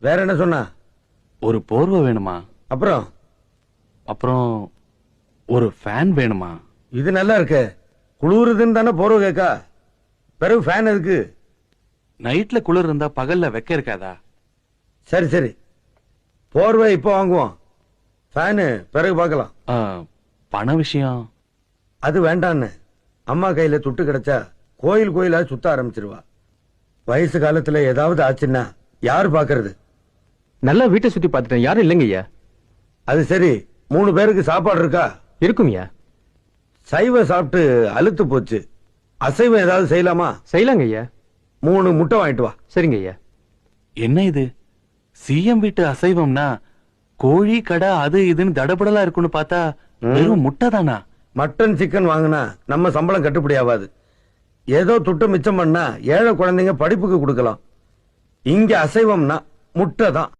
வேற என்ன சொன்னா? ஒரு போர்வை வேணுமா? அப்புறம்? அப்புறம் ஒரு ஃபேன் வேணுமா? இது நல்லா இருக்கு. குளிருதுன்னு தானே போர்வை கேக்கா? பிறகு ஃபேன் எதுக்கு? நைட்ல குளிர் இருந்தா பகல்ல வெக்க இருக்காதா? சரி சரி. போர்வை இப்போ வாங்குவோம். ஃபேனு பிறகு பார்க்கலாம். ஆ, பண விஷயம்? அது வேண்டான்னு. அம்மா கையில துட்டு கிடைச்சா கோயில் கோயிலா சுத்த ஆரம்பிச்சிருவா. வயசு காலத்துல ஏதாவது ஆச்சுன்னா யார் பாக்குறது? நல்லா வீட்டை சுத்தி பார்த்துட்டேன். யாரும் இல்லைங்க ஐயா. அது சரி. மூணு பேருக்கு சாப்பாடு இருக்கா? இருக்கும் ஐயா. சைவம் சாப்பிட்டு அலுத்து போச்சு. அசைவம் ஏதாவது செய்யலாமா? செய்யலாங்க ஐயா. மூணு முட்டை வாங்கிட்டு வா. சரிங்க ஐயா. என்ன இது? சிஎம் வீட்டு அசைவம்னா கோழி கடை அது இதுன்னு தடபடலா இருக்குன்னு பார்த்தா வெறும் முட்டை தானா? மட்டன் சிக்கன் வாங்கினா நம்ம சம்பளம் கட்டுப்படி ஆகாது. ஏதோ துட்டு மிச்சம் பண்ணா ஏழை குழந்தைங்க படிப்புக்கு கொடுக்கலாம். இங்க அசைவம்னா முட்டை தான்.